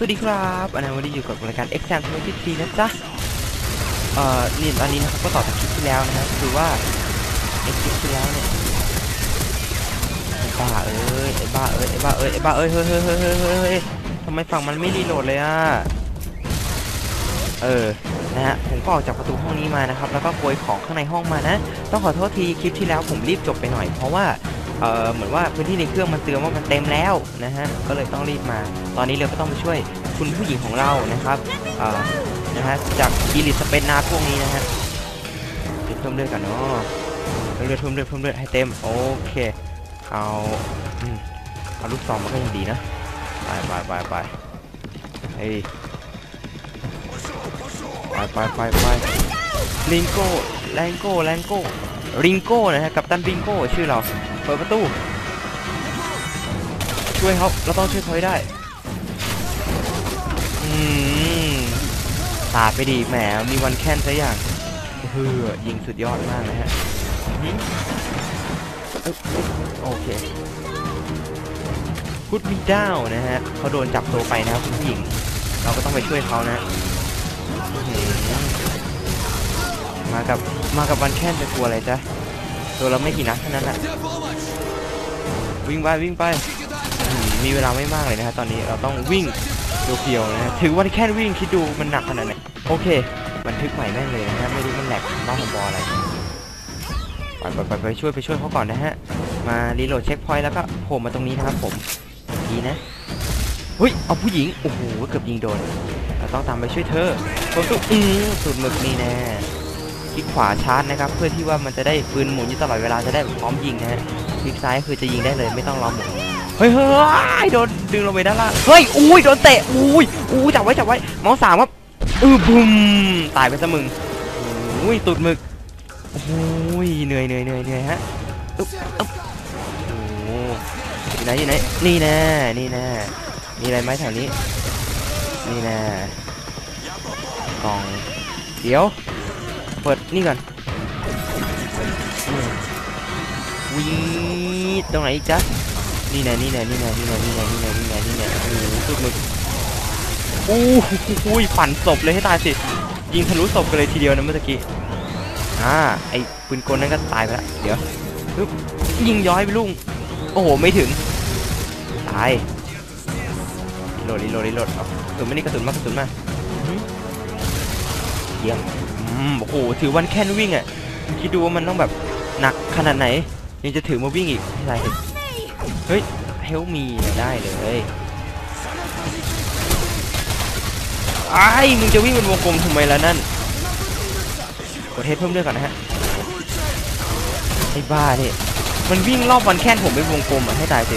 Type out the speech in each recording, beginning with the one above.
สวัสดีครับอันนี้วันนี้อยู่กับรายการ Exam 2014นะจ๊ะ เอ่อนี่อันนี้นะครับก็ต่อจากคลิปที่แล้วนะฮะคือว่าไอคลิปที่แล้วเนี่ยไอ้บ้าเอ้ยไอ้บ้าเอ้ยไอ้บ้าเอ้ยไอ้บ้าเอ้ยเฮ้ยเฮ้ยเฮ้ยเฮ้ยเฮ้ยเฮ้ยทำไมฝั่งมันไม่รีโหลดเลยอะ เออ นะฮะ ผมก็ออกจากประตูห้องนี้มานะครับ แล้วก็โกยของข้างในห้องมานะ ต้องขอโทษทีคลิปที่แล้วผมรีบจบไปหน่อย เพราะว่า เออเหมือนว่าพื้นที่ในเครื่องมันเตือนว่ามันเต็มแล้วนะฮะก็เลยต้องรีบมา ตอนนี้เราก็ต้องไปช่วยคุณผู้หญิงของเรานะครับเอ่อนะฮะจากอีลิสเปนนาพวกนี้นะฮะเพิ่มเลือดกันเนาะเพิ่มเลือดเพิ่มเลือดเพิ่มเลือดให้เต็มโอเคเอาอืมเอาลูกซองมาก็ยังดีนะไปไปไปไปเฮ้ยไปไปไปไปลิงโก้แรงโก้แรงโก้ ริงโก้นะฮะกัปตันริงโก้ชื่อเรา เปิดประตู ช่วยเขาเราต้องช่วยเขาให้ได้ อืมตาดไปดีแหมมีวันแค้นซะอย่างเฮือยิงสุดยอดมากนะฮะโอเคพุดมีดาวนะฮะเขาโดนจับตัวไปนะครับคุณผู้หญิง เราก็ต้องไปช่วยเขานะ มากับมากับวันแค้นจะกลัวอะไรจ๊ะตัวเราไม่กี่นัดเท่านั้นแหละวิ่งไปวิ่งไปมีเวลาไม่มากเลยนะฮะตอนนี้เราต้องวิ่งเพียวๆนะฮะถือว่าแค่วิ่งคิดดูมันหนักขนาดไหนโอเคบันทึกใหม่แม่งเลยนะฮะไม่รู้มันแหลกบ้าของบออะไรไปไปไปไปช่วยไปช่วยเขาก่อนนะฮะมารีโหลดเช็คพอยต์แล้วก็โผล่มาตรงนี้นะครับผมดีนะเฮ้ยเอาผู้หญิงโอ้โหเกือบยิงโดนเราต้องตามไปช่วยเธอตัวตุ๊อือสุดหมึกนี่แน่ ลิกขวาชาร์จนะครับ เพื่อที่ว่ามันจะได้ปืนหมุนอยู่ตลอดเวลาจะได้พร้อมยิงนะฮะคลิกซ้ายคือจะยิงได้เลยไม่ต้องรอหมุนเฮ้ยเฮ้ยโดนดึงลงไปด้านล่างเฮ้ยอุ้ยโดนเตะอุ้ยอุ้ยจับไว้จับไว้เมาส์สามครับอือบุมตายไปซะมึงอุ้ยตุดมึกโอ้ยเหนื่อยเหนื่อยเหนื่อยเหนื่อยฮะโอ้อยู่ไหนอยู่ไหนนี่แน่นี่แน่มีอะไรไหมแถวนี้นี่แน่กล่องเดี๋ยว เปิดนี่ก่อนวีตรงไหนอีกจ๊ะนี่แน่นี่แน่นี่แน่นี่แน่นี่แน่นี่แน่นี่แน่นี่แน่โอ้โหสุดมึกอู้หูยปั่นศพเลยให้ตายสิ ยิงทะลุศพกันเลยทีเดียวนะเมื่อกี้ อ่า ไอ้ปืนกลนั่นก็ตายไปละ เดี๋ยวปึ๊บยิงย้อยไปลุง โอ้โห ไม่ถึง ตายรีโหลดรีโหลดรีโหลดเอากระสุนไม่นี่กระสุนมากระสุนมาเยี่ยม โอ้โหถือวันแค่นวิ่งอะคิดดูว่ามันต้องแบบหนักขนาดไหน ยังจะถือมาวิ่งอีกไม่ไรเฮ้ยเฮลมีได้เลยไอ้มึงจะวิ่งเป็นวงกลมทำไมล่ะนั่นกดเทสเพิ่มเลือดก่อนนะฮะไอ้บ้าเนี่ยมันวิ่งรอบวันแค้นผมเป็นวงกลมอะให้ตายสิ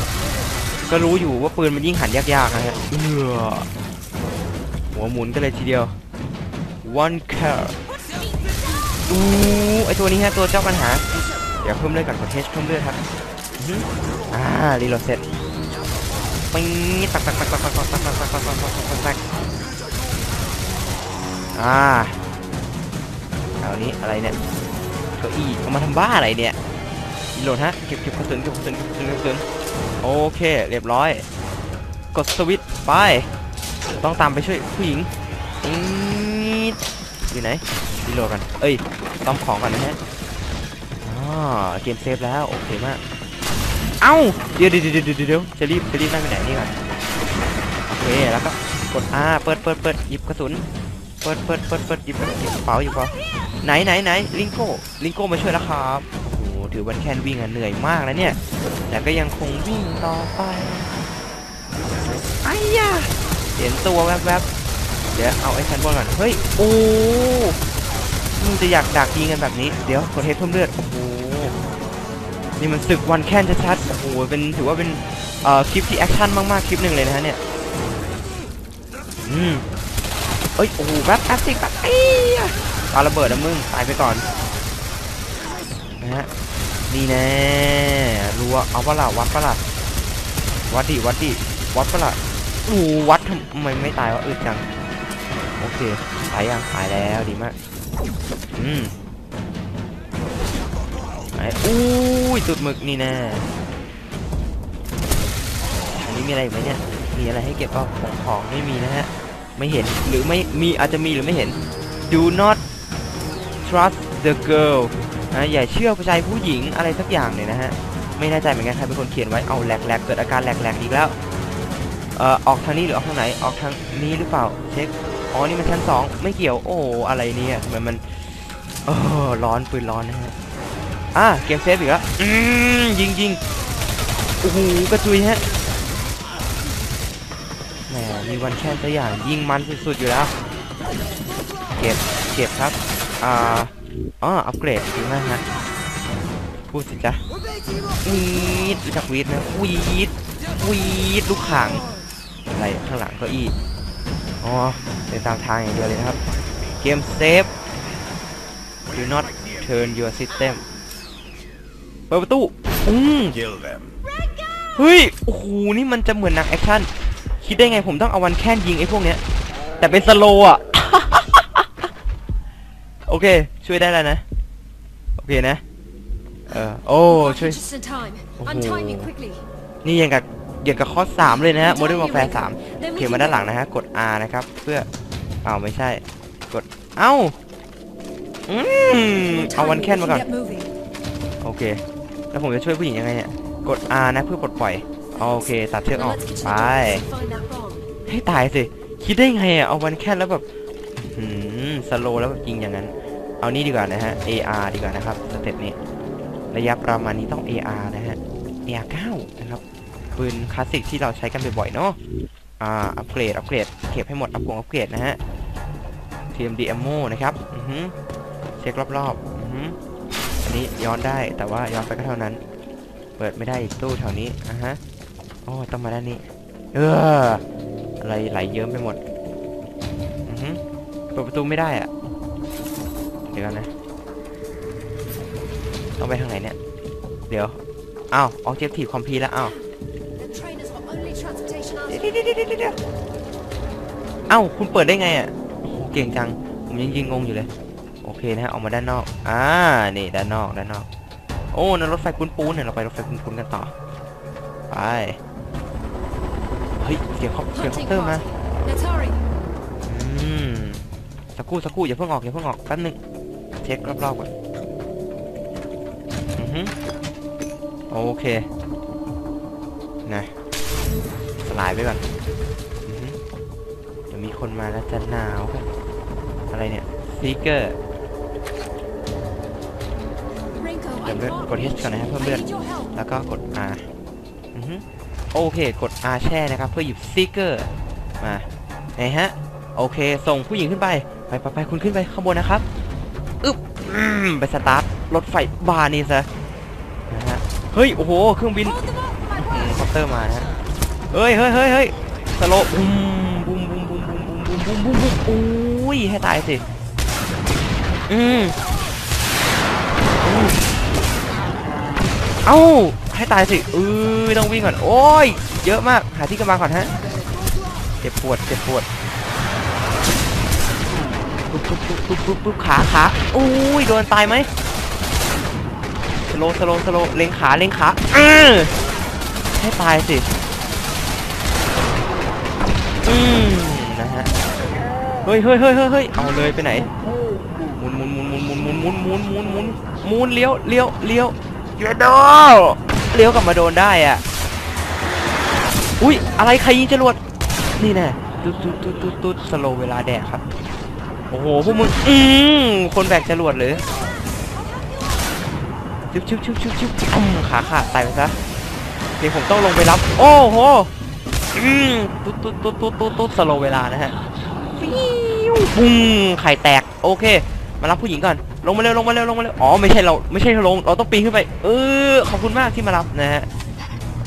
ก็รู้อยู่ว่าปืนมันยิ่งหันยากๆนะฮะเออหัวหมุนกันเลยทีเดียว one car อู้ไอตัวนี้ฮะตัวเจ้าปัญหา เดี๋ยวเพิ่มเลือดก่อนกดเทสเพิ่มเลือดครับ อ่ารีโหลดเสร็จปิ้งตักตักตักตักตักตักตักตักตักตักตักตักตักตักอ่าเอานี้อะไรเนี่ยเก้าอี้เอามาทำบ้าอะไรเนี่ยรีโหลดฮะเก็บเก็บกระสุนเก็บกระสุนเก็บกระสุนเก็บกระสุนโอเคเรียบร้อย กดสวิตช์ไป ต้องตามไปช่วยผู้หญิงอีดอยู่ไหนรีโหลดกัน เอ้ย ต้อมของกันนะฮะอ๋อเกมเซฟแล้ว โอเคมาก เอ้า เดี๋ยวเดี๋ยวเดี๋ยวเดี๋ยวจะรีบจะรีบนั่งไปไหนนี่ก่อนโอเค แล้วก็กดอ่าเปิดเปิดเปิดหยิบกระสุน เปิดเปิดเปิดเปิดหยิบหยิบกระเป๋าหยิบกระเป๋าไหนไหนไหนลิงโก้ลิงโก้มาช่วยแล้วครับโอ้โหถือวันแคนวิ่งอะเหนื่อยมากแล้วเนี่ย แต่ก็ยังคงวิ่งต่อไปไอ้ยาเห็นตัวแวบๆเดี๋ยวเอาไอ้ชันบนก่อน เฮ้ย โอ้ มึงจะอยากดักยิงกันแบบนี้ เดี๋ยวกดเทปเพิ่มเลือด โอ้โห นี่มันศึกวันแค้นชัดๆ โอ้โห เป็นถือว่าเป็นเอ่อคลิปที่แอคชั่นมากๆ คลิปหนึ่งเลยนะฮะเนี่ย อืมเอ้ย โอ้โหแป๊บแป๊บสิแป๊บเอ้ยปาระเบิดนะมึง ตายไปก่อน นะฮะ นี่แน่รัวเอาปะล่ะวัดปะล่ะวัดดิวัดดิวัดปะล่ะโอ้โหวัดทำไมไม่ตายวะอึดจัง โอเคตายยังตายแล้วดีมาก อืมไหนอุ้ยตุดหมึกนี่แน่อันนี้มีอะไรอีกไหมเนี่ย มีอะไรให้เก็บก็ของของไม่มีนะฮะ ไม่เห็นหรือไม่มีอาจจะมีหรือไม่เห็น do not trust the girl นะอย่าเชื่อผู้ชายผู้หญิงอะไรสักอย่างเลยนะฮะ ไม่แน่ใจเหมือนกันใครเป็นคนเขียนไว้เอาแหลกแหลกเกิดอาการแหลกแหลกอีกแล้วเอ่อออกทางนี้หรือออกทางไหนออกทางนี้หรือเปล่าเช็ค อ๋อนี่มันชั้นสองไม่เกี่ยวโอ้อะไรเนี่ยทำไมมันเออร้อนปืนร้อนนะฮะอะเกมเซฟอีกแล้วอืมยิงยิงโอ้โหกระจุยฮะแหมมีวันแค่ตัวอย่างยิงมันสุดๆอยู่แล้วเก็บเก็บครับอ่าอ๋ออัปเกรดจริงไหมฮะพูดสิจ๊ะวีดรู้จักวีดไหมวีดวีดลูกขังอะไรข้างหลังเก้าอี้ อ๋อเป็นตามทางอย่างเดียวเลยนะครับ เกมเซฟ do not turn your system เปิดประตูอืม Kill them. เฮ้ย โอ้โห นี่มันจะเหมือนหนังแอคชั่น คิดได้ไงผมต้องเอาวันแค่นยิงไอ้พวกเนี้ย แต่เป็นสโลว์อะ โอเค ช่วยได้แล้วนะ โอเคนะ เออ โอ้ ช่วย Just in time. Oh. Untie me quickly. นี่ยังกับ ยังกับข้อ 3 เลยนะฮะ Modern Warfare 3เขียนมาด้านหลังนะฮะ กด R นะครับ เพื่ออ้าวไม่ใช่ กด เอ้า อืม เอา Untie วัน me, แค่น we มา can ก่อน get moving. โอเค แล้วผมจะช่วยผู้หญิงยังไงเนี่ย กด R นะเพื่อปลดปล่อย โอเค ตัดเชือกอ Now อก let's get to ไป the docks and find that bomb. ให้ตายสิ คิดได้ไงอะ เอาวันแค่นแล้วแบบหืมสโลแล้วแบบยิงอย่างนั้น เอานี่ดีกว่านะฮะ AR ดีกว่านะครับ สเต็ปนี้ ระยะประมาณนี้ต้อง AR นะฮะ AR 9นะครับ ปืนคลาสสิกที่เราใช้กันบ่อยๆเนาะอ่าอัปเกรดอัปเกรดเก็บให้หมดอัปกงอัปเกรดนะฮะ TMD ammo นะครับอือฮึเช็ครอบๆอือฮึอันนี้ย้อนได้แต่ว่าย้อนไปก็เท่านั้น เปิดไม่ได้อีกตู้แถวนี้อะฮะโอ้ต้องมาด้านนี้ เอออะไรไหลเยิ้มไปหมดอือฮึเปิดประตูไม่ได้อะเดี๋ยวกันนะต้องไปทางไหนเนี่ย เดี๋ยว อ้าวออกเจ็บถีบคอมพีแล้ว อ้าว เดี๋ยว out. เดี๋ยวเดี๋ยวเดี๋ยวเดี๋ยวเอ้าคุณเปิดได้ไงอะโอ้โหเก่งจัง ผมยังยิงงงอยู่เลย โอเคนะฮะออกมาด้านนอก อ่า นี่ด้านนอกด้านนอก โอ้นั่นรถไฟปูนๆเนี่ยเราไปรถไฟปูนๆกันต่อ ไป เฮ้ยเสียงคอปเสียงคอป Hunting เตอร์มา party. Let's hurry. อืม สักครู่สักครู่อย่าเพิ่งออกอย่าเพิ่งออกแป๊บนึง เช็ครอบๆก่อน อือฮึโอเค นะ สลายไปก่อนอือฮึเดี๋ยวมี คนมาแล้วจะหนาวกันอะไรเนี่ยซีเกอร์ Rinko, I Cầm lướt, can't còn hết reach. cả này, I không lướt. need your help. แล้วก็กด R อือฮึโอเคกด R แช่นะครับ เพื่อหยิบซีเกอร์มาไหนฮะ โอเค ส่งผู้หญิงขึ้นไป ไปไปไปคุณขึ้นไปข้างบนนะครับอึ๊บไปสตาร์ทรถไฟบาร์นี่ซะนะฮะเฮ้ย โอ้โห เครื่องบินคอปเตอร์มานะฮะเฮ้ยเฮ้ยเฮ้ยเฮ้ยสโลว์บูมบูมบูมบูมบูม บูมบูมบูมบูมบูมอุ้ยให้ตายสิ อืมเอ้าให้ตายสิเออต้องวิ่งก่อน โอ้ย เยอะมาก หาที่กำบังก่อนฮะ เจ็บปวด เจ็บปวดปุ๊บปุ๊บปุ๊บปุ๊บปุ๊บปุ๊บขาขาอุ้ย โดนตายไหมสโลสโลสโลเล็งขา เล็งขาเออให้ตายสิ อืม ฮ้ยเฮ้ยเฮ้ยเฮ้ยเฮ้ยเอาเลยไปไหนหมุนหมุนหมุนหมุนหมุนหมุนหมุนหมุนหมุนหมุนหมุนเลี้ยวเลี้ยวเลี้ยวเลี้ยวโดเลี้ยวกลับมาโดนได้อะอุ้ยอะไรใครยิงจรวดนี่แน่ตุ๊ดตุ๊ดตุ๊ดตุ๊ดตุ๊ดสโลว์เวลาแดกครับโอ้โหพวกมึงอืมคนแบกจรวดเลยชิบชิบชิบชิบชิบอืมขาขาดตายไปซะเดี๋ยวผมต้องลงไปรับ โอ้โหอืมตุ๊ดตุ๊ดตุ๊ดตุ๊ดตุ๊ดตุ๊ดสโลว์เวลานะฮะ ฟิวปุ้งไข่แตก โอเค มารับผู้หญิงก่อน ลงมาเร็ว ลงมาเร็ว ลงมาเร็ว อ๋อ ไม่ใช่เรา ไม่ใช่ลง เราต้องปีนขึ้นไป เออ ขอบคุณมากที่มารับนะฮะ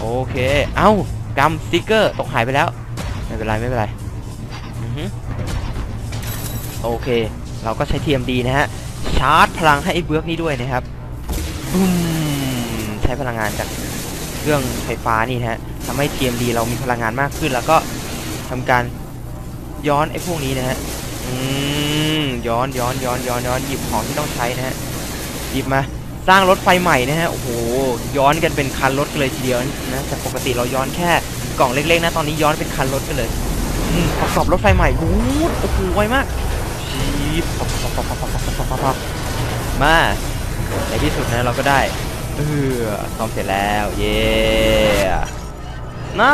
โอเค เอ้ากำสติกเกอร์ ตกหายไปแล้ว ไม่เป็นไร ไม่เป็นไรอือฮึโอเค เราก็ใช้ TMD นะฮะ ชาร์จพลังให้ไอ้เบือกนี้ด้วยนะครับอืมใช้พลังงานจากเครื่องไฟฟ้านี่นะฮะทำให้ TMD เรามีพลังงานมากขึ้น แล้วก็ทำการ ย้อนไอ้พวกนี้นะฮะอืมย้อนย้อนย้อนย้อนย้อนหยิบของที่ต้องใช้นะฮะหยิบมาสร้างรถไฟใหม่นะฮะโอ้โหย้อนกันเป็นคันรถกันเลยทีเดียวนะจากปกติเราย้อนแค่กล่องเล็กๆนะตอนนี้ย้อนเป็นคันรถกันเลยอประกอบรถไฟใหม่โอ้โหโอ้โหไวมากมาในที่สุดนะเราก็ได้เออซ้อมเสร็จแล้วเย่น่า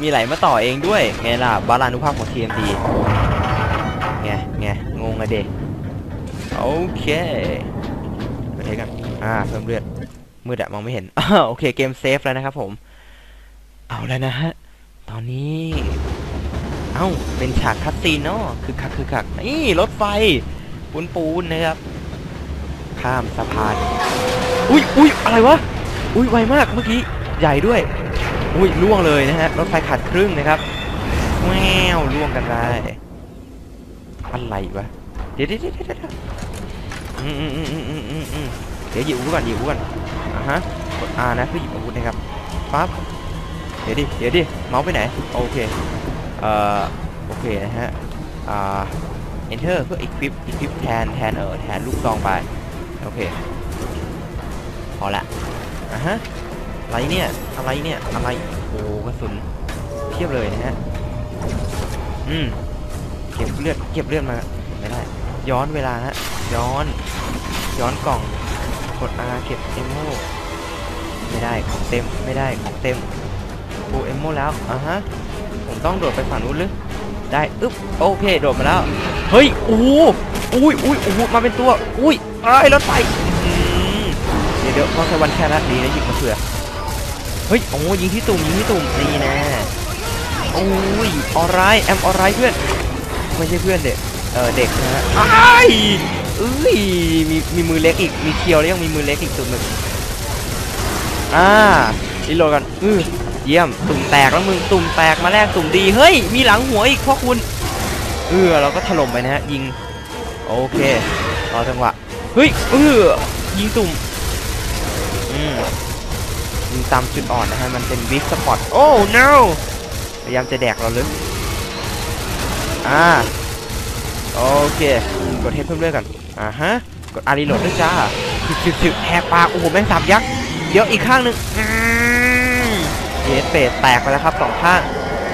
มีไหลมาต่อเองด้วย ไงล่ะ บาลานุภาพของ TMD ไง ไง งงอะเด็กโอเคไปเทกัน อ่า เพิ่มเลือด มืดอะมองไม่เห็น โอเค เกมเซฟแล้วนะครับผม เอาแล้วนะฮะ ตอนนี้ เอ้า เป็นฉากคัตซีนเนาะคือคักคือคักนี่รถไฟ ปูนปูนนะครับ ข้ามสะพาน อุ้ยอุ้ยอะไรวะ อุ้ยไวมากเมื่อกี้ ใหญ่ด้วย อุ้ยล่วงเลยนะฮะรถไฟขาดครึ่งนะครับแมวล่วงกันไปอะไรวะเดี๋ยวเดี๋ยวเดี๋ยวเดี๋ยวเดี๋ยวหยิบอาวุธก่อนหยิบอาวุธก่อนอะฮะกด R นะเพื่อหยิบอาวุธนะครับปั๊บเดี๋ยวดิเดี๋ยวดิเมาส์ไปไหนโอเคเอ่อโอเคนะฮะอ่า enter เพื่อ equip equip แทนแทนเออแทนลูกซองไปโอเคพอละอะฮะ อะไรเนี่ย อะไรเนี่ย อะไร โอ้กระสุนเทียบเลยนะฮะ อืม เก็บเลือด เก็บเลือดมา ไม่ได้ ย้อนเวลาฮะ ย้อน ย้อนกล่อง กด R เก็บเอมโมไม่ได้ ของเต็ม ไม่ได้ ของเต็มปูเอมโมแล้ว อะฮะ ผมต้องโดดไปฝั่งนู้นหรือ ได้ อึ๊บ โอเค โดดมาแล้ว เฮ้ย โอ้อุ้ยอุ้ยโอ้โหมาเป็นตัว อุ้ยเอ้ยรถไฟอื้อหือเดี๋ยวเดี๋ยวต้องใช้วันแค่ละดีนะหยิบมาเผื่อ ฮ้ยโอ้ยิงที่ตุ่มยิงที่ตุ่มนี่น่โอ้ยออไรแอมออไรเพื่อนไม่ใช่เพื่อนเด็กเออเด็กนะฮะไอ้เอ้ยมีมีมือเล็กอีกมีเคียวแล้วยังมีมือเล็กอีกตุ่มหนึ่งอ่ารีโหลดกันอือเยี่ยมตุ่มแตกแล้วมึงตุ่มแตกมาแรกตุ่มดีเฮ้ยมีหลังหัวอีกพ่อคุณเออเราก็ถล่มไปนะฮะยิงโอเครอจังหวะเฮ้ยเออยิงตุ่มอืม ยิงตามจุดอ่อนนะฮะ มันเป็นวิกสปอตโอ้ no พยายามจะแดกเราลึกอ่า โอเค กดเทปเพิ่มเลือดก่อนอ่าฮะ กดอารีโหลดด้วยจ้าถึกถึกแหกปาก โอ้โห แม่งสามยักษ์ เดี๋ยวอีกข้างหนึ่งเยสเปดแตกไปแล้วครับสองข้าง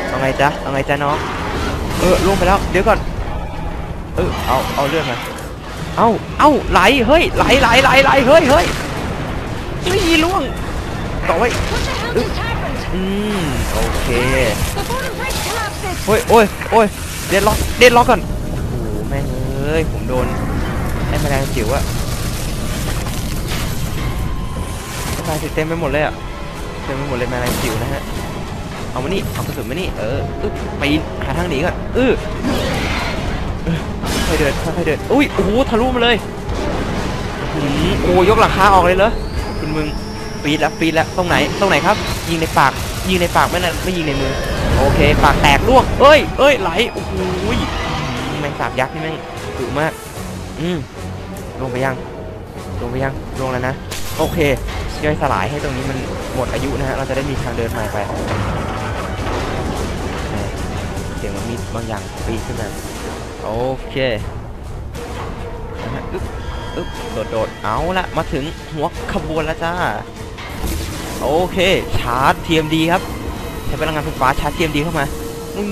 เอาไงจ๊ะ เอาไงจ๊ะน้อง เออล่วงไปแล้ว เดี๋ยวก่อน เออ เอา เอาเลือดมาเอาเอาไหล เฮ้ย ไหลไหลไหลไหลเฮ้ยเฮ้ยไม่ยีล่วง ต่อไว้ What the hell just happened? อืมโอเค The border bridge collapses. โอ้ยโอ้ยโอ้ยเดดล็อกเดดล็อกก่อนโอ้โหแม่งเอ้ยผมโดนไอ้แมลงจิ๋วอะตายสิเต็มไปหมดเลยอะเต็มไปหมดเลยแมลงจิ๋วนะฮะเอามานี่เอากระสุนมานี่เอออึ๊บปีนหาทางหนีก่อนอือเออค่อยๆเดินค่อยๆเดินอุ้ยโอ้โหทะลุมาเลยอื้อหือโอ้ยกหลังคาออกเลยเหรอคุณมึง ปีดแล้วปีดแล้วตรงไหนตรงไหนครับ ยิงในปาก ยิงในปากไม่นะไม่ยิงในมือ โอเค ปากแตกล่วงเอ้ยเอ้ยไหลโอ้โหยแมงสาบยักษ์นี่แม่งดุมากอืมลงไปยัง ลงไปยังลงแล้วนะ โอเคย่อยสลายให้ตรงนี้มันหมดอายุนะฮะเราจะได้มีทางเดินใหม่ไปเสียงมันมีบางอย่างปีนขึ้นมาโอเคนะฮะอึ๊บอึ๊บโดดโดดเอาละมาถึงหัวขบวนแล้วจ้า โอเค ชาร์จ TMD ครับ ใช้พลังงานไฟฟ้าชาร์จ TMD เข้ามาอื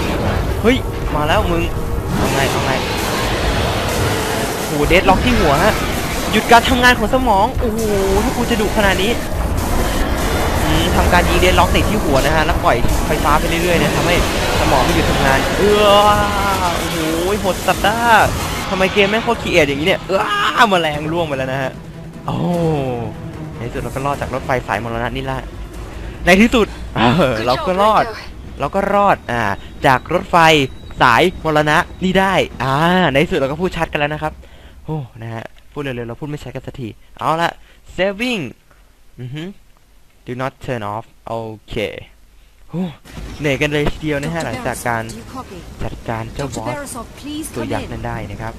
ดเฮ้ย มาแล้วมึงเอาไงเอาไงโอ้โหเดดล็อกที่หัวฮะ หยุดการทำงานของสมอง โอ้โห ถ้ากูจะดุขนาดนี้ทำการยิงเดดล็อกติดที่หัวนะฮะ แล้วปล่อยไฟฟ้าไปเรื่อยๆนะทำให้สมองไม่หยุดทำงาน เออโอ้โหโหดสัตว์ด้าทำไมเกมแม่งโคตรขี้เอียดอย่างนี้เนี่ย เออมาแมลงล่วงไปแล้วนะฮะ โอ้ ในที่สุดเราก็รอดจากรถไฟสายมรณะนี่ละในที่สุดเออเราก็รอด เราก็รอดอ่าจากรถไฟสายมรณะนี่ได้ อ่า ในที่สุดเราก็พูดชัดกันแล้วนะครับโอ้นะฮะพูดเร็วๆเราพูดไม่ชัดกันสักทีเอาละ saving อือฮึ do not turn off โอเคโอ้เหนื่อยกันเลยทีเดียวนะฮะหลังจากการ Do you copy? จัดการเจ้าบ Dr. อส Beresov, please ตัว come ยักษ์ in. นั้นได้นะครับ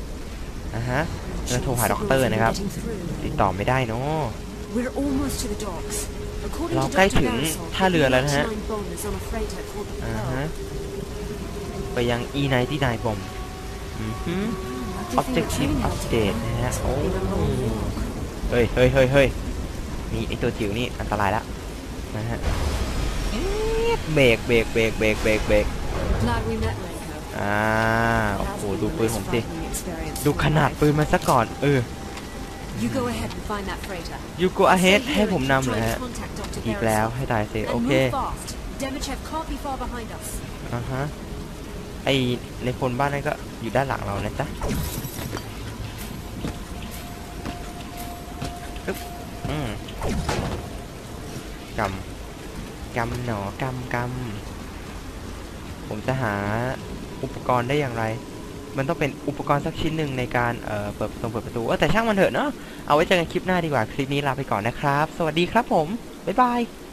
อ่าฮะเราโทรหาด็อกเตอร์นะครับ Getting through. ติดต่อไม่ได้เนาะ We're almost to the docks. According เรา to ใกล้ Dr. ถึง Beresov, ท่าเรือแล้วนะฮะ the bomb is on a freighter called the อ่า Pearl. ฮะ ไปยัง E99 บอมอือฮึ Good thing the Objective train held update together. นะฮะ It's โอ้ been a long walk. เฮ้ยเฮ้ยเฮ้ยเฮ้ยมีไอตัวจิ๋วนี่อันตรายละนะฮะดเบรกเบรกเบรกเบรกเบรกเบรก Glad we met, Reiko. อ่า โอ้ It has โห been ดู the ปืน most ผมสิ frightening experience ดู of my ขนาด life. ปืนมันซะก่อน เออ You go ahead and find that freighter. you go ahead Stay ให้ here ผม and นำเลย try ฮะ to contact Dr. อีกแล้ว Garrison. ให้ตายสิโอ And เค move fast. Demichev can't be far behind us. อ่าฮะ ไอในคนบ้านนั้นก็อยู่ด้านหลังเรานะจ๊ะอึ๊บอืมกำกำหนอกำกำผมจะหาอุปกรณ์ได้อย่างไร มันต้องเป็นอุปกรณ์สักชิ้นหนึ่งในการเอ่อเปิดประตูเปิดประตูเออแต่ช่างมันเถอะเนาะเอาไว้เจอกันคลิปหน้าดีกว่าคลิปนี้ลาไปก่อนนะครับ สวัสดีครับผมบ๊ายบาย